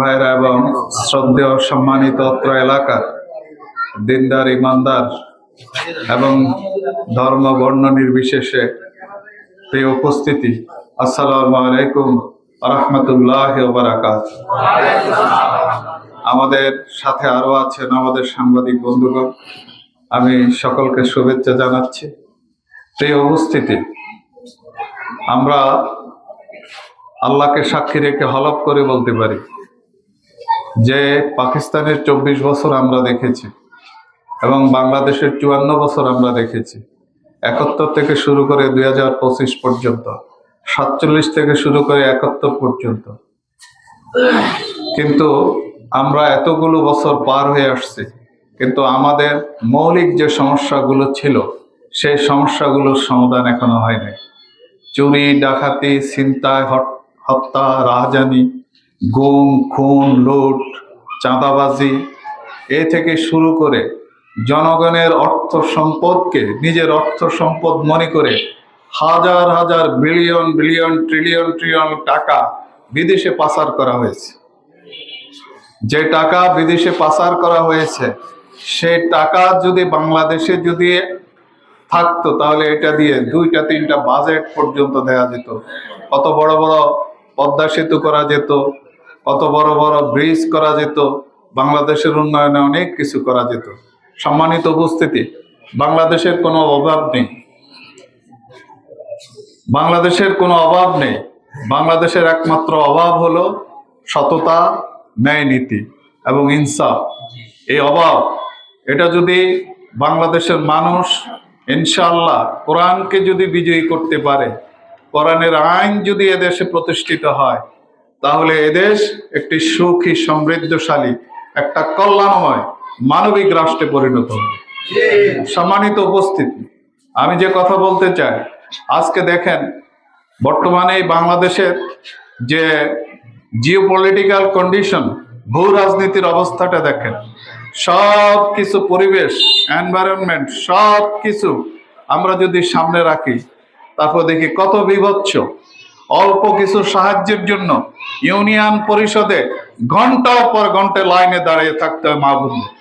ভাইরা এবং শ্রদ্ধেয় সম্মানিত অত্র এলাকার দিনদার, ইমানদার এবং ধর্ম, বর্ণ নির্বিশেষে এই উপস্থিতি। আসসালামু আলাইকুম রহমতুল্লাহ আমাদের সাথে আরও আছেন আমাদের সাংবাদিক বন্ধুগণ। আমি সকলকে শুভেচ্ছা জানাচ্ছি। এই উপস্থিতি। আমরা আল্লাহকে সাক্ষী রেখে হলফ করে বলতে পারি। যে পাকিস্তানের চব্বিশ বছর আমরা দেখেছি এবং বাংলাদেশের চুয়ান্ন বছর আমরা দেখেছি। একাত্তর থেকে শুরু করে দুই হাজার পঁচিশ পর্যন্ত, সাতচল্লিশ থেকে শুরু করে একাত্তর পর্যন্ত। কিন্তু আমরা এতগুলো বছর পার হয়ে আসছি, কিন্তু আমাদের মৌলিক যে সমস্যাগুলো ছিল, সেই সমস্যাগুলোর সমাধান এখনও হয়নি চুরি, ডাকাতি, ছিনতাই হত্যা, রাহাজানি গুম, খুন, লুট, চাঁদাবাজি, এ থেকে শুরু করে জনগণের অর্থ সম্পদকে নিজের অর্থ সম্পদ মনে করে হাজার হাজার বিলিয়ন বিলিয়ন, ট্রিলিয়ন ট্রিলিয়ন টাকা বিদেশে পাচার করা হয়েছে। যে টাকা বিদেশে পাচার করা হয়েছে সেই টাকা যদি বাংলাদেশে যদি থাকতো, তাহলে এটা দিয়ে দুইটা, তিনটা বাজেট পর্যন্ত দেওয়া যেত। কত বড় বড় পদ্মা সেতু করা যেত কত বড় বড় ব্রিজ করা যেত, বাংলাদেশের উন্নয়নে অনেক কিছু করা যেত। সম্মানিত উপস্থিতি, বাংলাদেশের কোনো অভাব নেই। বাংলাদেশের কোনো অভাব নেই। বাংলাদেশের একমাত্র অভাব হলো সততা, ন্যায় নীতি এবং ইনসাফ। এই অভাব, এটা যদি বাংলাদেশের মানুষ ইনশাল্লাহ কোরআনকে যদি বিজয়ী করতে পারে, কোরআনের আইন যদি এদেশে প্রতিষ্ঠিত হয় তাহলে এদেশ একটি সুখী, সমৃদ্ধশালী, একটা কল্যাণময়, মানবিক রাষ্ট্রে পরিণত হবে। সম্মানিত উপস্থিতি, আমি যে কথা বলতে চাই, আজকে দেখেন, বর্তমানে বাংলাদেশের যে জিও পলিটিক্যাল কন্ডিশন ভূ রাজনীতির অবস্থাটা দেখেন সব কিছু পরিবেশ এনভায়রনমেন্ট সব কিছু আমরা যদি সামনে রাখি, তারপর দেখি কত বিভৎস। অল্প কিছু সাহায্যের জন্য ইউনিয়ন পরিষদে ঘণ্টার পর ঘণ্টা লাইনে দাঁড়িয়ে থাকতে হয় মা বোনদের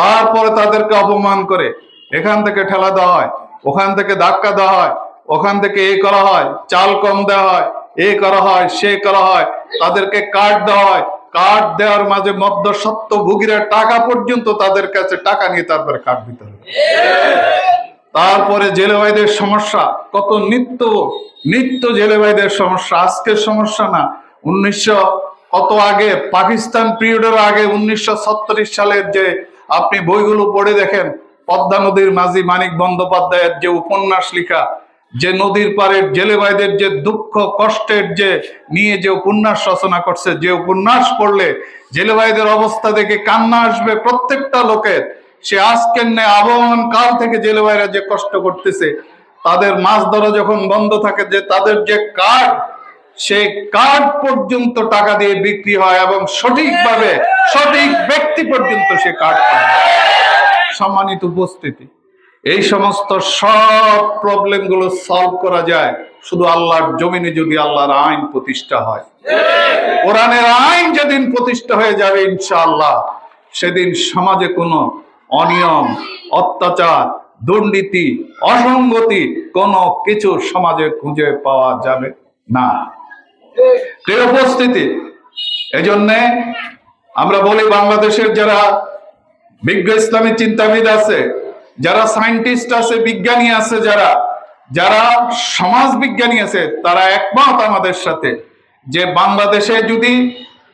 তারপরে তাদেরকে অপমান করে এখান থেকে ঠেলা দেওয়া হয়, ওখান থেকে ধাক্কা দেওয়া হয়, ওখান থেকে এ করা হয়, চাল কম দেওয়া হয়, এ করা হয়, সে করা হয়, তাদেরকে কার্ড দেওয়া হয়। কার্ড দেওয়ার মাঝে মধ্য সত্য ভুগিরা টাকা পর্যন্ত তাদের কাছে টাকা নিয়ে তারপরে কার্ড দিতে হবে তারপরে জেলে ভাইদের সমস্যা, কত নিত্য নিত্য জেলে ভাইদের সমস্যা, আজকের সমস্যা না। উনিশশো কত আগে, পাকিস্তান পিরিয়ডের আগে উনিশশো সালের যে আপনি বইগুলো পড়ে দেখেন, পদ্মা নদীর মাঝি মানিক বন্দ্যোপাধ্যায়ের যে উপন্যাস লেখা, যে নদীর পাড়ের জেলে ভাইদের যে দুঃখ, কষ্টের যে নিয়ে যে উপন্যাস রচনা করছে, যে উপন্যাস পড়লে জেলে ভাইদের অবস্থা দেখে কান্না আসবে প্রত্যেকটা লোকের। সে আজকের ন্যায় আবহমান কাল থেকে জেলে ভাইরা যে কষ্ট করতেছে, তাদের মাছ ধরা যখন বন্ধ থাকে, যে তাদের যে কার্ড, সেই কার্ড পর্যন্ত টাকা দিয়ে বিক্রি হয় এবং সঠিকভাবে সঠিক ব্যক্তি পর্যন্ত সে কার্ড সম্মানিত উপস্থিতি, এই সমস্ত সব প্রবলেমগুলো সলভ করা যায় শুধু আল্লাহর জমিনে যদি আল্লাহর আইন প্রতিষ্ঠা হয়। কোরআনের আইন যেদিন প্রতিষ্ঠা হয়ে যাবে ইনশাআল্লাহ, সেদিন সমাজে কোনো অনিয়ম, অত্যাচার, দুর্নীতি, অসঙ্গতি কোনো কিছু সমাজে খুঁজে পাওয়া যাবে না। প্রিয় উপস্থিতি, এজন্যে আমরা বলি বাংলাদেশের যারা বিজ্ঞ ইসলামী চিন্তাবিদ আছে, যারা সায়েন্টিস্ট আছে, বিজ্ঞানী আছে যারা যারা সমাজ বিজ্ঞানী আছে, তারা একমত আমাদের সাথে যে বাংলাদেশে যদি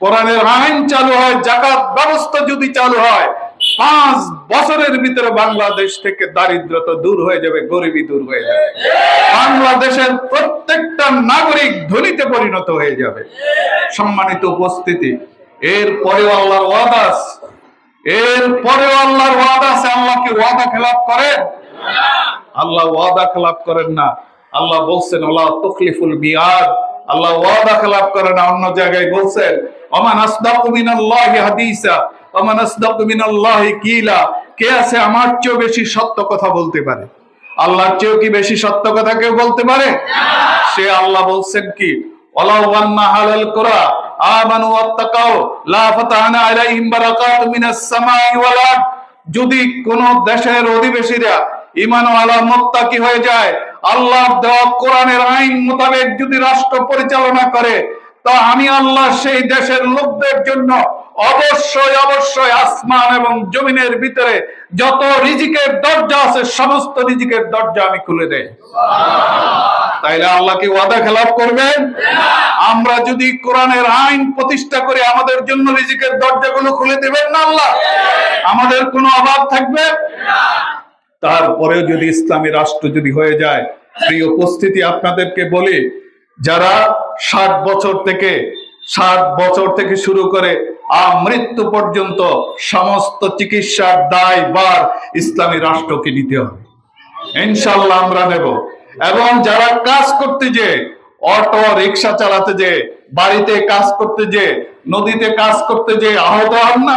কোরআনের আইন চালু হয়, জাকাত ব্যবস্থা যদি চালু হয় পাঁচ বছরের ভিতরে বাংলাদেশ থেকে দারিদ্রতা দূর হয়ে যাবে, গরিবী দূর হয়ে যাবে। বাংলাদেশের প্রত্যেকটা নাগরিক ধনীতে পরিণত হয়ে যাবে। সম্মানিত উপস্থিতি, এর পরেও আল্লাহর ওয়াদা আছে। এর পরেও আল্লাহর ওয়াদা আছে, আল্লাহ কি ওয়াদা খেলাপ করেন? আল্লাহ ওয়াদা খেলাপ করেন না। আল্লাহ বলছেন আল্লাহ তকলিফুল মিয়াদ। আল্লাহ ওয়াদা খেলাপ করে না, অন্য জায়গায় বলছেন কে আছে আমার বেশি সত্য কথা বলতে পারে? আল্লাহর চেয়েও কি বেশি সত্য কথা কেউ বলতে পারে? সে আল্লাহ বলছেন কি যদি কোন দেশের অধিবেশীরা ইমানওয়ালা মোত্তাকি হয়ে যায়, আল্লাহর দেওয়া কোরআনের আইন মোতাবেক যদি রাষ্ট্র পরিচালনা করে তো আমি আল্লাহ সেই দেশের লোকদের জন্য অবশ্যই অবশ্যই আসমান এবং জমিনের ভিতরে যত রিজিকের দরজা আছে, সমস্ত রিজিকের দরজা আমি খুলে দেই। তাইলে আল্লাহ কি ওয়াদা খেলাপ করবেন? আমরা যদি কোরআনের আইন প্রতিষ্ঠা করে আমাদের জন্য রিজিকের দরজাগুলো খুলে দেবেন না আল্লাহ? আমাদের কোনো অভাব থাকবে? তারপরেও যদি ইসলামী রাষ্ট্র যদি হয়ে যায়, প্রিয় উপস্থিতি আপনাদেরকে বলি যারা ষাট বছর থেকে, ষাট বছর থেকে শুরু করে মৃত্যু পর্যন্ত সমস্ত চিকিৎসার দায় বার ইসলামী রাষ্ট্রকে নিতে হবে। ইনশাল্লাহ আমরা নেব। এবং যারা কাজ করতে যে, অটো, রিক্সা চালাতে যে, বাড়িতে কাজ করতে যে, নদীতে কাজ করতে যে, আহত হন না।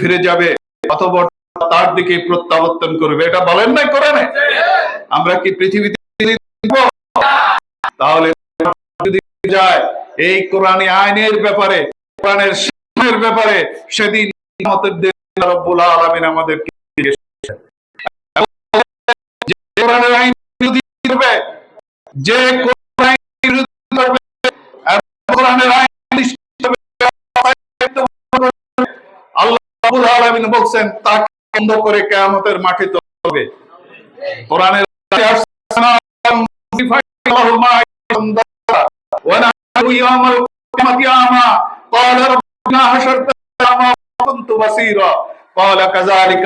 ফিরে যাবে অথবা তার দিকে প্রত্যাবর্তন করবে। এটা বলেন নাই করে আমরা কি পৃথিবীতে তাহলে যদি যায়, এই কোরআনী, আইনের ব্যাপারে, কোরআনের শিক্ষার ব্যাপারে, সেদিন রব্বুল আলামিন আমাদেরকে যে কোরআনের আইন যে কোরআন আইন বিরোধী করবে এবং কোরআনের আইন প্রতিষ্ঠিত করবে, আল্লাহ রাব্বুল আলামিন বলছেন তাকে বন্ধ করে কিয়ামতের মাঠে তুলবে কোরআনের আয়াতে আসছে না, يفعله ما ينظر ونحن يوم القيامة أعمى قال ربنا حشرتنا أعمى وكنت بصيرا قال كذلك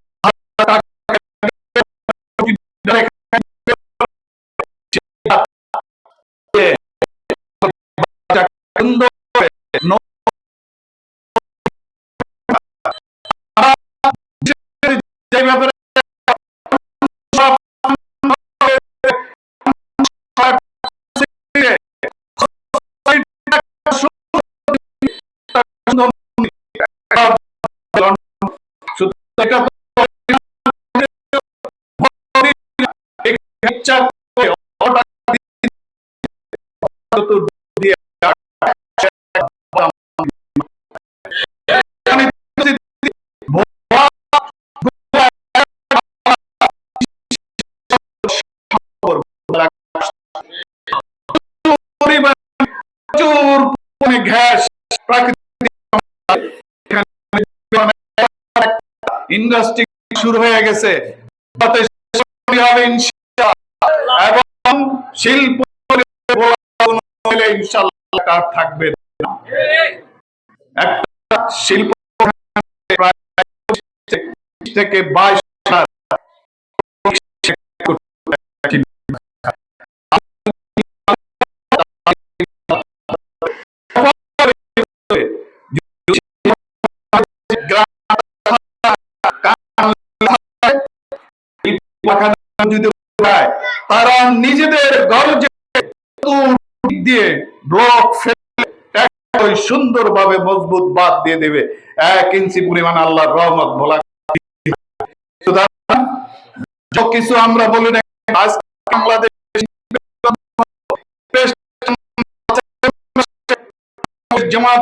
ইন্ডাস্ট্রি শুরু হয়ে গেছে। এবং শিল্প থাকবে একটা শিল্প থেকে বাইশ হাজার যদি হয়, তারা নিজেদের গরজে দিয়ে ব্লক ফেলে সুন্দরভাবে মজবুত বাদ দিয়ে দেবে। এক ইঞ্চি পরিমাণ আল্লাহর রহমত বলা কিছু আমরা বলি না আজ বাংলাদেশ জামাত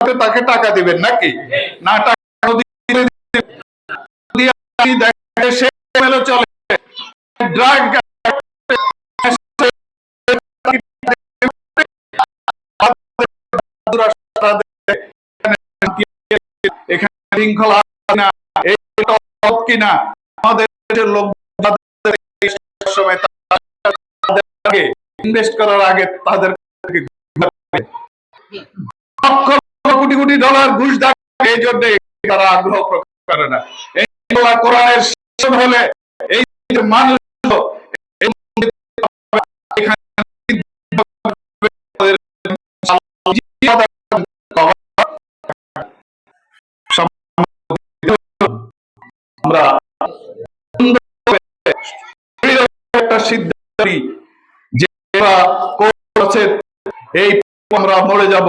তাকে টাকা দিবেন নাকি না টাকা আমাদের ইনভেস্ট করার আগে তাদের কোটি ডলার ঘুষ দেয় এই জন্য তারা আগ্রহ প্রকাশ করে না। এই কোরআনের শাসন হলে এই মানুষ আমরা মরে যাব।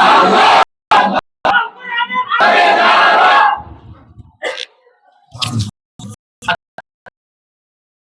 Away!